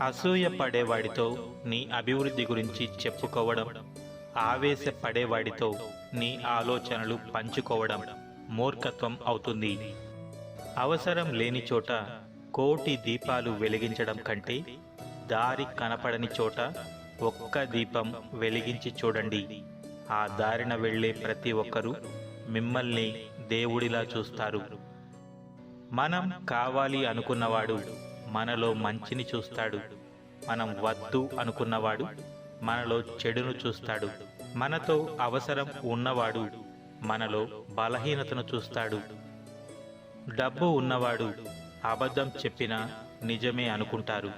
అసూయ పడేవాడితో నీ అభివృద్ధి గురించి చెప్పుకోవడం ఆవేశపడేవాడితో నీ ఆలోచనలు పంచుకోవడం మూర్ఖత్వం అవుతుంది. అవసరం లేని చోట కోటి దీపాలు వెలిగించడం కంటే దారి కనపడని చోట ఒక్క దీపం వెలిగించి చూడండి. ఆ దారిన వెళ్ళే ప్రతి ఒక్కరూ మిమ్మల్ని దేవుడిలా చూస్తారు. మనం కావాలి అనుకున్నవాడు మనలో మంచిని చూస్తాడు. మనం వద్దు అనుకున్నవాడు మనలో చెడును చూస్తాడు. మనతో అవసరం ఉన్నవాడు మనలో బలహీనతను చూస్తాడు. డబ్బు ఉన్నవాడు అబద్ధం చెప్పినా నిజమే అనుకుంటారు.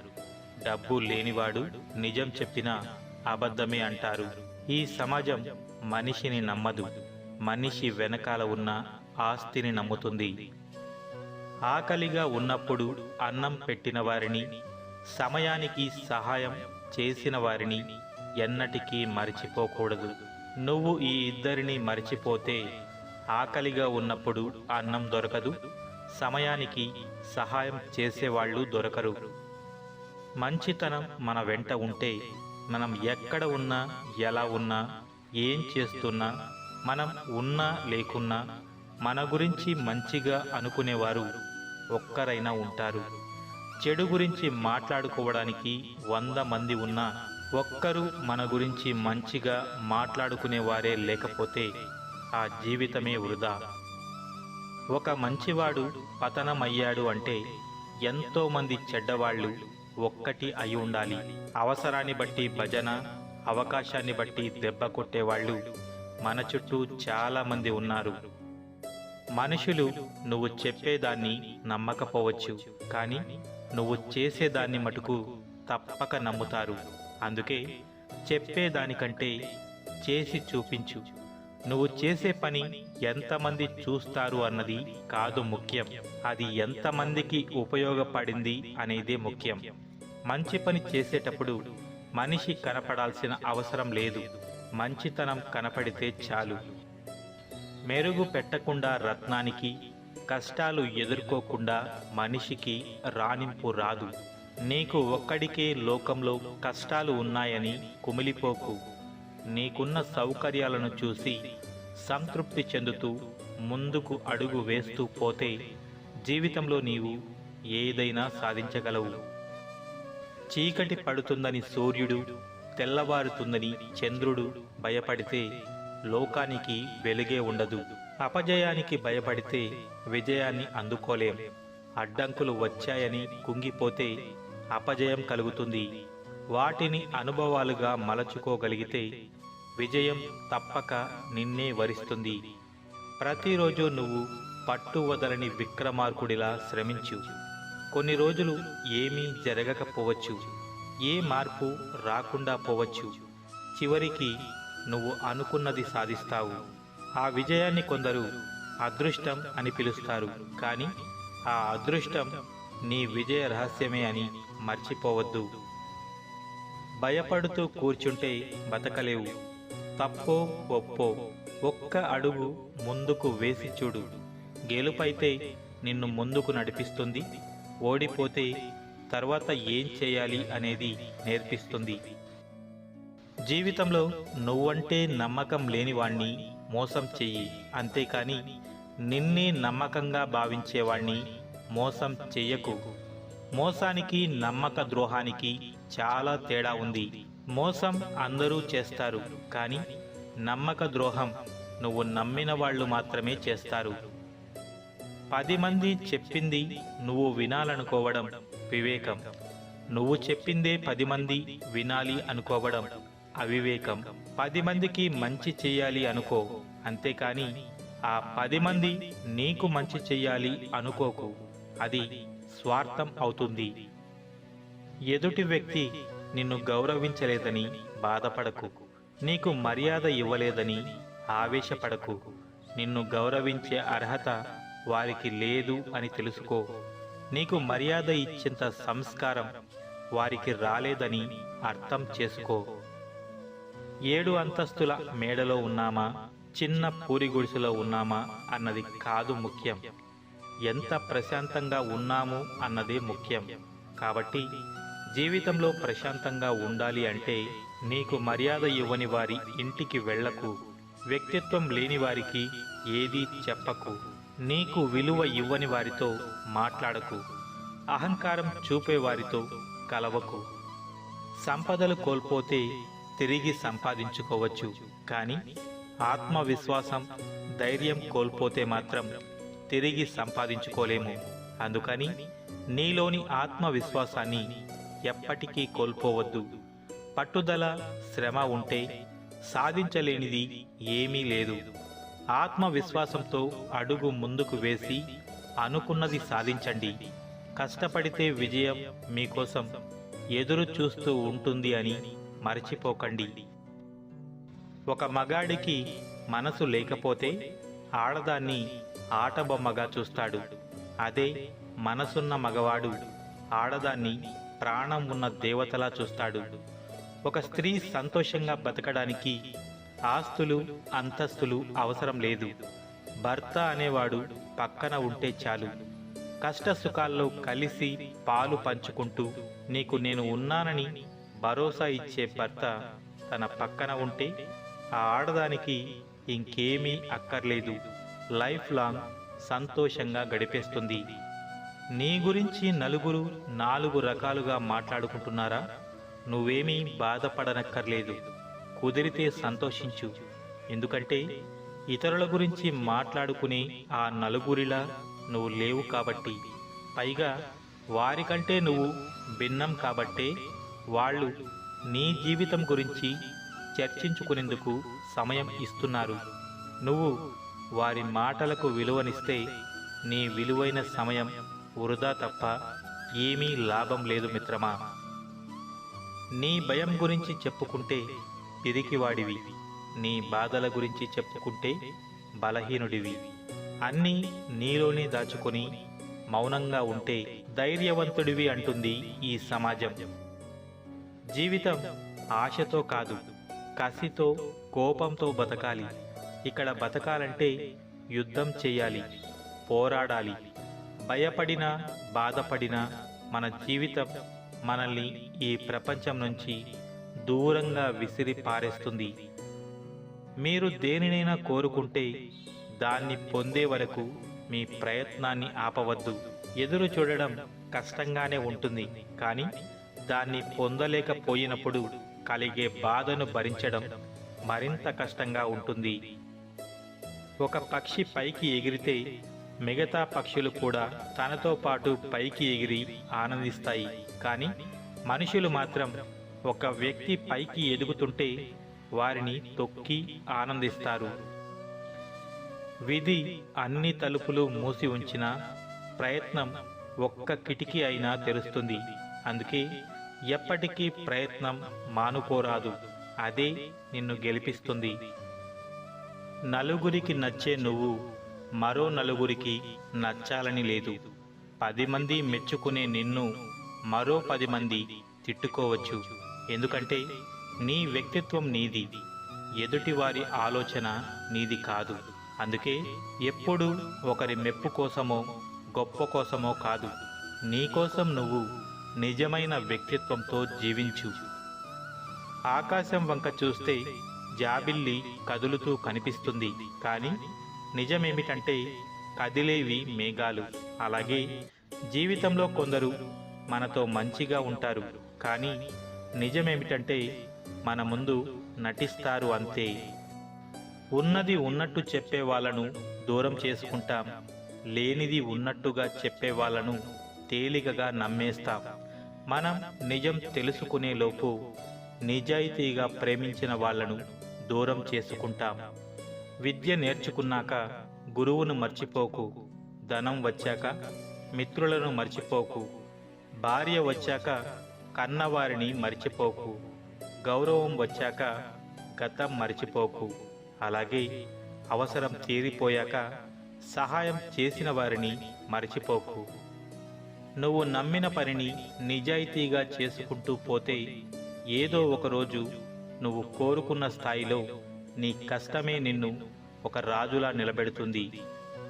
డబ్బు లేనివాడు నిజం చెప్పినా అబద్ధమే అంటారు. ఈ సమాజం మనిషిని నమ్మదు. మనిషి వెనకాల ఉన్న ఆస్తిని నమ్ముతుంది. ఆకలిగా ఉన్నప్పుడు అన్నం పెట్టిన వారిని సమయానికి సహాయం చేసిన వారిని ఎన్నటికీ మరిచిపోకూడదు. నువ్వు ఈ ఇద్దరిని మరిచిపోతే ఆకలిగా ఉన్నప్పుడు అన్నం దొరకదు సమయానికి సహాయం చేసేవాళ్ళు దొరకరు. మంచితనం మన వెంట ఉంటే మనం ఎక్కడ ఉన్నా ఎలా ఉన్నా ఏం చేస్తున్నా మనం ఉన్నా లేకున్నా మన గురించి మంచిగా అనుకునేవారు ఒక్కరైనా ఉంటారు. చెడు గురించి మాట్లాడుకోవడానికి వంద మంది ఉన్నా ఒక్కరు మన గురించి మంచిగా మాట్లాడుకునేవారే లేకపోతే ఆ జీవితమే వృధా. ఒక మంచివాడు పతనమయ్యాడు అంటే ఎంతోమంది చెడ్డవాళ్ళు ఒక్కటి అయి ఉండాలి. అవసరాన్ని బట్టి భజన అవకాశాన్ని బట్టి దెబ్బ కొట్టేవాళ్ళు మన చుట్టూ చాలామంది ఉన్నారు. మనుషులు నువ్వు చెప్పేదాన్ని నమ్మకపోవచ్చు కానీ నువ్వు చేసేదాన్ని మటుకు తప్పక నమ్ముతారు. అందుకే చెప్పేదానికంటే చేసి చూపించు. నువ్వు చేసే పని ఎంతమంది చూస్తారు అన్నది కాదు ముఖ్యం. అది ఎంతమందికి ఉపయోగపడింది అనేదే ముఖ్యం. మంచి పని చేసేటప్పుడు మనిషి కనపడాల్సిన అవసరం లేదు. మంచితనం కనపడితే చాలు. మెరుగు పెట్టకుండా రత్నానికి కష్టాలు ఎదుర్కోకుండా మనిషికి రాణింపు రాదు. నీకు ఒక్కడికే లోకంలో కష్టాలు ఉన్నాయని కుమిలిపోకు. నీకున్న సౌకర్యాలను చూసి సంతృప్తి చెందుతూ ముందుకు అడుగు వేస్తూ పోతే జీవితంలో నీవు ఏదైనా సాధించగలవు. చీకటి పడుతుందని సూర్యుడు తెల్లవారుతుందని చంద్రుడు భయపడితే లోకానికి వెలుగే ఉండదు. అపజయానికి భయపడితే విజయాన్ని అందుకోలేం. అడ్డంకులు వచ్చాయని కుంగిపోతే అపజయం కలుగుతుంది. వాటిని అనుభవాలుగా మలచుకోగలిగితే విజయం తప్పక నిన్నే వరిస్తుంది. ప్రతిరోజు నువ్వు పట్టు వదలని విక్రమార్కుడిలా శ్రమించు. కొన్ని రోజులు ఏమీ జరగకపోవచ్చు. ఏ మార్పు రాకుండా పోవచ్చు. చివరికి నువ్వు అనుకున్నది సాధిస్తావు. ఆ విజయాన్ని కొందరు అదృష్టం అని పిలుస్తారు. కానీ ఆ అదృష్టం నీ విజయ రహస్యమే అని మర్చిపోవద్దు. భయపడుతూ కూర్చుంటే బతకలేవు. తప్పో ఒప్పో ఒక్క అడుగు ముందుకు వేసి చూడు. గెలుపైతే నిన్ను ముందుకు నడిపిస్తుంది. ఓడిపోతే తర్వాత ఏం చేయాలి అనేది నేర్పిస్తుంది. జీవితంలో నువ్వంటే నమ్మకం లేనివాణ్ణి మోసం చెయ్యి. అంతేకాని నిన్నే నమ్మకంగా భావించేవాణ్ణి మోసం చెయ్యకు. మోసానికి నమ్మక ద్రోహానికి చాలా తేడా ఉంది. మోసం అందరూ చేస్తారు కానీ నమ్మక ద్రోహం నువ్వు నమ్మిన వాళ్ళు మాత్రమే చేస్తారు. పది మంది చెప్పింది నువ్వు వినాలనుకోవడం వివేకం. నువ్వు చెప్పిందే పది మంది వినాలి అనుకోవడం అవివేకం పది మందికి మంచి చెయ్యాలి అనుకో. అంతేకాని ఆ పది మంది నీకు మంచి చెయ్యాలి అనుకోకు. అది స్వార్థం అవుతుంది. ఎదుటి వ్యక్తి నిన్ను గౌరవించలేదని బాధపడకు. నీకు మర్యాద ఇవ్వలేదని ఆవేశపడకు. నిన్ను గౌరవించే అర్హత వారికి లేదు అని తెలుసుకో. నీకు మర్యాద ఇచ్చేంత సంస్కారం వారికి రాలేదని అర్థం చేసుకో. ఏడు అంతస్తుల మేడలో ఉన్నామా? చిన్న పూరి గుడిసెలో ఉన్నామా? అన్నది కాదు ముఖ్యం. ఎంత ప్రశాంతంగా ఉన్నాము అన్నదే ముఖ్యం. కాబట్టి జీవితంలో ప్రశాంతంగా ఉండాలి అంటే నీకు మర్యాద ఇవ్వని వారి ఇంటికి వెళ్ళకు వ్యక్తిత్వం లేని వారికి ఏదీ చెప్పకు నీకు విలువ ఇవ్వని వారితో మాట్లాడకు అహంకారం చూపే వారితో కలవకు. సంపదలు కోల్పోతే తిరిగి సంపాదించుకోవచ్చు. కానీ ఆత్మవిశ్వాసం ధైర్యం కోల్పోతే మాత్రం తిరిగి సంపాదించుకోలేము. అందుకని నీలోని ఆత్మవిశ్వాసాన్ని ఎప్పటికీ కోల్పోవద్దు. పట్టుదల శ్రమ ఉంటే సాధించలేనిది ఏమీ లేదు. ఆత్మవిశ్వాసంతో అడుగు ముందుకు వేసి అనుకున్నది సాధించండి. కష్టపడితే విజయం మీకోసం ఎదురు చూస్తూ ఉంటుంది అని మరచిపోకండి. ఒక మగాడికి మనసు లేకపోతే ఆడదాన్ని ఆటబొమ్మగా చూస్తాడు. అదే మనసున్న మగవాడు ఆడదాన్ని ప్రాణం ఉన్న దేవతలా చూస్తాడు. ఒక స్త్రీ సంతోషంగా బతకడానికి ఆస్తులు అంతస్తులు అవసరం లేదు. భర్త అనేవాడు పక్కన ఉంటే చాలు. కష్ట సుఖాల్లో కలిసి పాలు పంచుకుంటూ నీకు నేను ఉన్నానని భరోసా ఇచ్చే భర్త తన పక్కన ఉంటే ఆ ఆడదానికి ఇంకేమీ అక్కర్లేదు. లైఫ్ లాంగ్ సంతోషంగా గడిపేస్తుంది. నీ గురించి నలుగురు నాలుగు రకాలుగా మాట్లాడుకుంటున్నారా? నువ్వేమీ బాధపడనక్కర్లేదు. కుదిరితే సంతోషించు. ఎందుకంటే ఇతరుల గురించి మాట్లాడుకునే ఆ నలుగురిలా నువ్వు లేవు కాబట్టి. పైగా వారికంటే నువ్వు భిన్నం కాబట్టే వాళ్ళు నీ జీవితం గురించి చర్చించుకునేందుకు సమయం ఇస్తున్నారు. నువ్వు వారి మాటలకు విలువనిస్తే నీ విలువైన సమయం వృధా తప్ప ఏమీ లాభం లేదు మిత్రమా. నీ భయం గురించి చెప్పుకుంటే పిరికివాడివి. నీ బాధల గురించి చెప్పుకుంటే బలహీనుడివి. అన్నీ నీలోనే దాచుకొని మౌనంగా ఉంటే ధైర్యవంతుడివి అంటుంది ఈ సమాజం. జీవితం ఆశతో కాదు కసితో కోపంతో బతకాలి. ఇక్కడ బతకాలంటే యుద్ధం చేయాలి పోరాడాలి. భయపడినా బాధపడినా మన జీవితం మనల్ని ఈ ప్రపంచం నుంచి దూరంగా విసిరి పారేస్తుంది. మీరు దేనినైనా కోరుకుంటే దాన్ని పొందే వరకు మీ ప్రయత్నాన్ని ఆపవద్దు. ఎదురు చూడడం కష్టంగానే ఉంటుంది. కానీ దాన్ని పొందలేకపోయినప్పుడు కలిగే బాధను భరించడం మరింత కష్టంగా ఉంటుంది. ఒక పక్షి పైకి ఎగిరితే మిగతా పక్షులు కూడా తనతో పాటు పైకి ఎగిరి ఆనందిస్తాయి. కానీ మనుషులు మాత్రం ఒక వ్యక్తి పైకి ఎదుగుతుంటే వారిని తొక్కి ఆనందిస్తారు. విధి అన్ని తలుపులు మూసి ఉంచిన ప్రయత్నం ఒక్క కిటికీ అయినా తెరుస్తుంది. అందుకే ఎప్పటికీ ప్రయత్నం మానుకోరాదు. అదే నిన్ను గెలిపిస్తుంది. నలుగురికి నచ్చే నువ్వు మరో నలుగురికి నచ్చాలని లేదు. పది మంది మెచ్చుకునే నిన్ను మరో పది మంది తిట్టుకోవచ్చు. ఎందుకంటే నీ వ్యక్తిత్వం నీది. ఎదుటివారి ఆలోచన నీది కాదు. అందుకే ఎప్పుడు ఒకరి మెప్పు కోసమో గొప్ప కోసమో కాదు. నీకోసం నువ్వు నిజమైన వ్యక్తిత్వంతో జీవించు. ఆకాశం వంక చూస్తే జాబిల్లి కదులుతూ కనిపిస్తుంది. కానీ నిజమేమిటంటే కదిలేవి మేఘాలు. అలాగే జీవితంలో కొందరు మనతో మంచిగా ఉంటారు. కానీ నిజమేమిటంటే మన ముందు నటిస్తారు అంతే. ఉన్నది ఉన్నట్టు చెప్పే వాళ్ళను దూరం చేసుకుంటాం. లేనిది ఉన్నట్టుగా చెప్పే వాళ్ళను తేలికగా నమ్మేస్తాం. మనం నిజం తెలుసుకునేలోపు నిజాయితీగా ప్రేమించిన వాళ్ళను దూరం చేసుకుంటాం. విద్య నేర్చుకున్నాక గురువును మర్చిపోకు ధనం వచ్చాక మిత్రులను మర్చిపోకు భార్య వచ్చాక కన్నవారిని మర్చిపోకు గౌరవం వచ్చాక గతం మర్చిపోకు. అలాగే అవసరం తీరిపోయాక సహాయం చేసిన వారిని మర్చిపోకు. నువ్వు నమ్మిన పనిని నిజాయితీగా చేసుకుంటూ పోతే ఏదో ఒకరోజు నువ్వు కోరుకున్న స్థాయిలో నీ కష్టమే నిన్ను ఒక రాజులా నిలబెడుతుంది.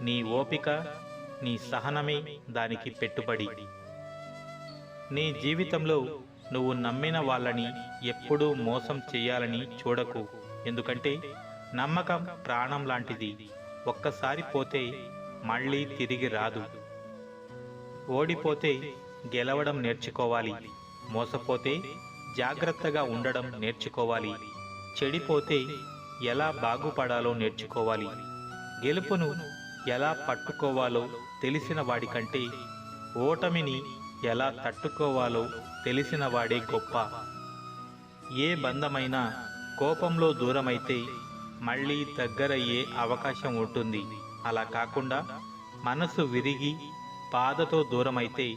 నీ ఓపిక నీ సహనమే దానికి పెట్టుబడి. నీ జీవితంలో నువ్వు నమ్మిన వాళ్ళని ఎప్పుడూ మోసం చేయాలని చూడకు. ఎందుకంటే నమ్మకం ప్రాణం లాంటిది. ఒక్కసారి పోతే మళ్ళీ తిరిగి రాదు. ఓడిపోతే గెలవడం నేర్చుకోవాలి. మోసపోతే జాగ్రత్తగా ఉండడం నేర్చుకోవాలి. చెడిపోతే ఎలా బాగుపడాలో నేర్చుకోవాలి. గెలుపును ఎలా పట్టుకోవాలో తెలిసిన వాడికంటే ఓటమిని ఎలా తట్టుకోవాలో తెలిసిన వాడే గొప్ప. ఏ బంధమైనా కోపంలో దూరమైతే మళ్ళీ దగ్గరయ్యే అవకాశం ఉంటుంది. అలా కాకుండా మనసు విరిగి బాధతో దూరమైతే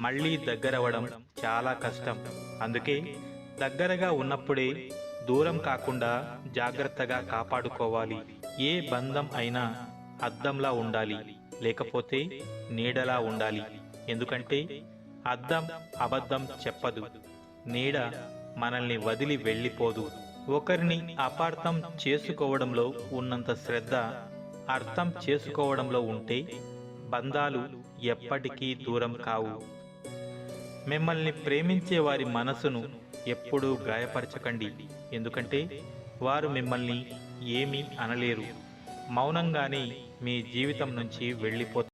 మళ్ళీ దగ్గరవడం చాలా కష్టం. అందుకే దగ్గరగా ఉన్నప్పుడే దూరం కాకుండా జాగ్రత్తగా కాపాడుకోవాలి. ఏ బంధం అయినా అద్దంలా ఉండాలి. లేకపోతే నీడలా ఉండాలి. ఎందుకంటే అద్దం అబద్ధం చెప్పదు. నీడ మనల్ని వదిలి వెళ్ళిపోదు. ఒకరిని అపార్థం చేసుకోవడంలో ఉన్నంత శ్రద్ధ అర్థం చేసుకోవడంలో ఉంటే బంధాలు ఎప్పటికీ దూరం కావు. మిమ్మల్ని ప్రేమించే వారి మనసును ఎప్పుడూ గాయపరచకండి. ఎందుకంటే వారు మిమ్మల్ని ఏమీ అనలేరు. మౌనంగానే మీ జీవితం నుంచి వెళ్ళిపోతారు.